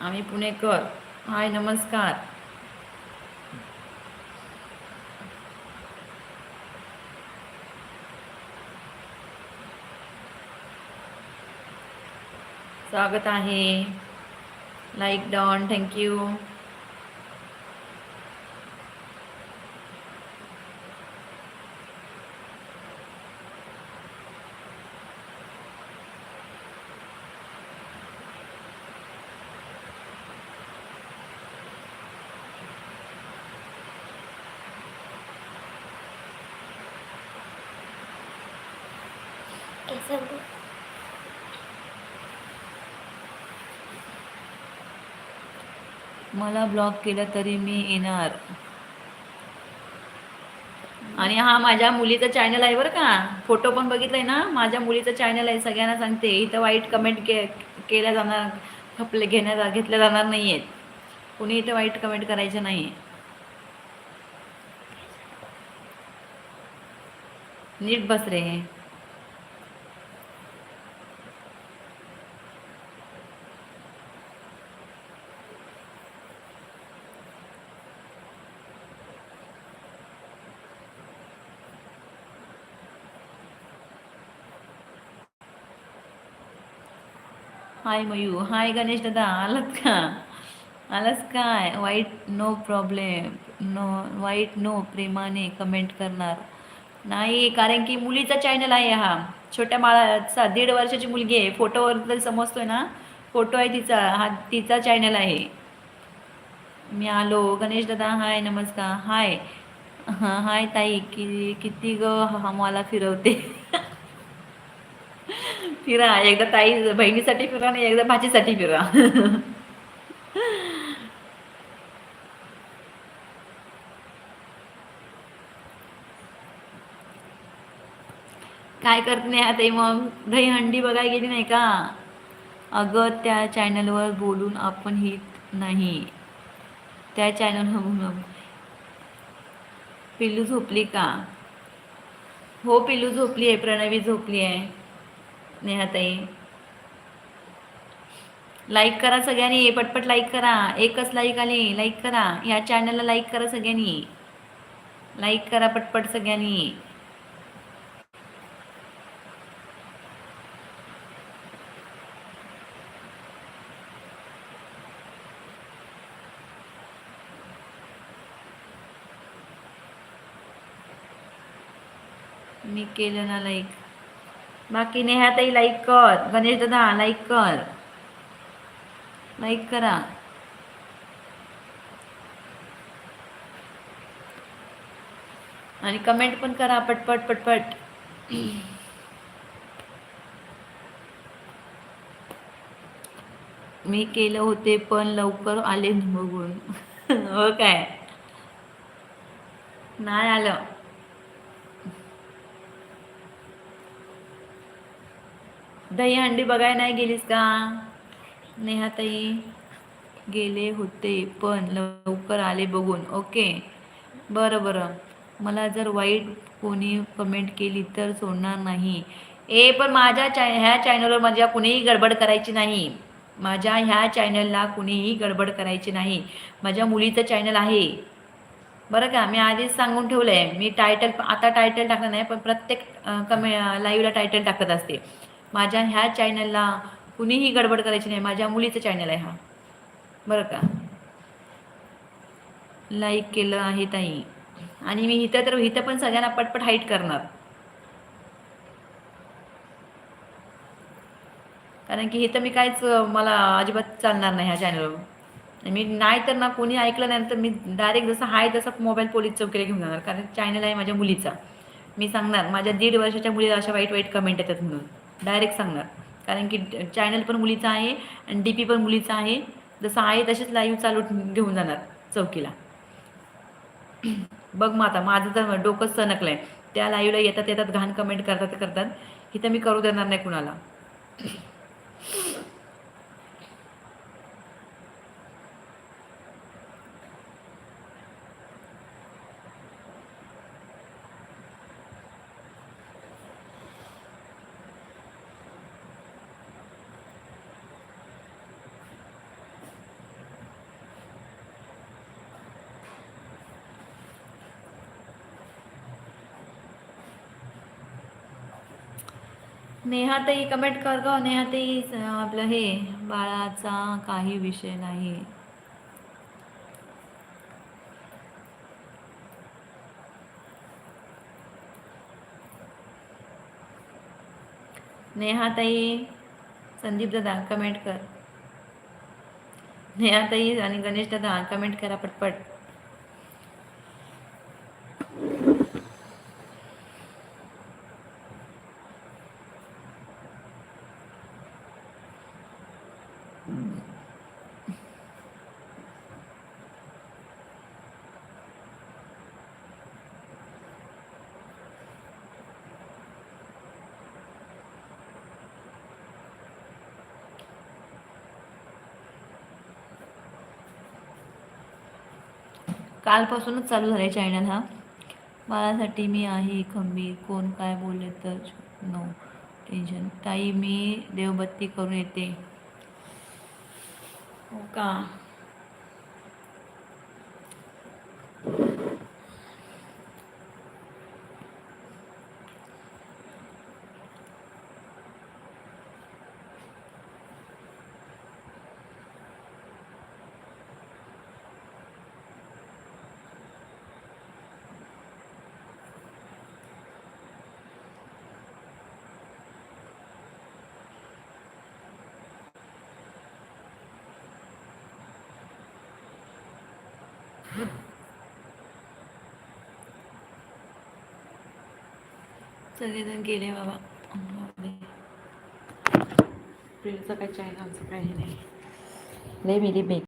आम्ही पुणेकर हाय नमस्कार. स्वागत आहे. लाईक डॉन थँक्यू केसर मला ब्लॉक केलं तरी मी येणार. आणि हा माझ्या मुलीचा चॅनल आहे बरं का. फोटो पण बघितलाय ना. माझ्या मुलीचं चॅनल आहे. सगळ्यांना सांगते. इथं वाईट कमेंट के केल्या जाणार खपले घेण्यात घेतल्या जाणार नाही आहेत कुणी इथं वाईट कमेंट करायचे नाही नीट बस रे. हाय मयू हाय गणेश दादा आलात का आलास काय वाईट नो प्रॉब्लेम नो वाईट नो प्रेमाने कमेंट करणार. नाही कारण की मुलीचा चॅनल आहे हा. छोट्या बाळाचा दीड वर्षाची मुलगी आहे. फोटोवर तरी समजतोय ना? फोटो आहे तिचा. हा तिचा चॅनल आहे. मी आलो. गणेश दादा हाय नमस्कार. हाय हां हाय ताई. कि किती ग हा मला फिरवते. फिरा एकदा ताई बहिणीसाठी फिरा आणि एकदा भाजीसाठी फिरा. काय करत नाही आता मग? दहीहंडी बघायला गेली नाही का? अगं त्या चॅनलवर बोलून आपण हित नाही. त्या चॅनल पिल्लू झोपली का? हो पिल्लू झोपली आहे प्रणवी झोपली आहे. नेहाताई. लाईक करा सगळ्यांनी पटपट लाईक करा. एकच लाईक आली लाईक करा. ह्या चॅनलला लाईक करा सगळ्यांनी. लाईक करा पटपट सगळ्यांनी. मी केलं ना लाईक बाकी नेहाताई लाईक कर. गणेश दादा लाईक कर. लाईक करा. आणि कमेंट पण करा पटपट पटपट. मी केलं होते पण लवकर आले बघून हो काय? नाही आलं. दहीहंडी बघायला नाही गेलीस का? नेहाताई गेले होते पण लवकर आले बघून. ओके. बरं बरं. मला जर वाईट कोणी कमेंट केली तर सोडणार नाही. ए पण माझ्या चॅ ह्या चॅनलवर माझ्या कुणीही गडबड करायची नाही. माझ्या ह्या चॅनलला कुणीही गडबड करायची नाही. माझ्या मुलीचं चॅनल आहे. बरं का? मी आधीच सांगून ठेवलं आहे मी टायटल आता टायटल टाकत नाही पण प्रत्येक कमे लाईव्हला टायटल टाकत असते. माझ्या ह्या चॅनलला कुणीही गडबड करायची नाही. माझ्या मुलीचं चॅनल आहे हा. बरं का? लाईक केलं आहे ताई. आणि मी इथं तर इथं पण सगळ्यांना पटपट हाईट करणार. कारण की इथं मी काहीच मला अजिबात चालणार नाही ह्या चॅनलवर मी नाही तर ना कोणी ऐकलं नाही तर मी डायरेक्ट जसं आहे तसं मोबाईल पोलीस चौकीला घेऊन जाणार. कारण चॅनल आहे माझ्या मुलीचा. मी सांगणार माझ्या दीड वर्षाच्या मुलीला अशा वाईट वाईट कमेंट येतात म्हणून. डायरेक्ट सांगणार. कारण की चॅनल पण मुलीचा आहे आणि डी पी पण मुलीचा आहे. जसं आहे तसेच लाईव्ह चालू घेऊन जाणार चौकीला. बघ मग आता माझं तर डोकंच सणकलं आहे त्या लाईव्हला येतात येतात घाण कमेंट करतात करतात. इथं मी करू देणार नाही कुणाला. नेहातही कमेंट कर ग. नेहातही आपलं हे बाळाचा काही विषय नाही. नेहाताई संदीप दादा कमेंट कर. नेहाताई आणि गणेश दादा कमेंट करा पटपट. कालपासूनच चालू झालाय चॅनल हा. बाळासाठी मी आहे खंबीर. कोण काय बोलले तर नो टेन्शन ताई मी देवबत्ती करून येते. हो का? सगळेजण गेले बाबा. प्रियचं काय चॅनल आमचं काही नाही लय मेरी बेक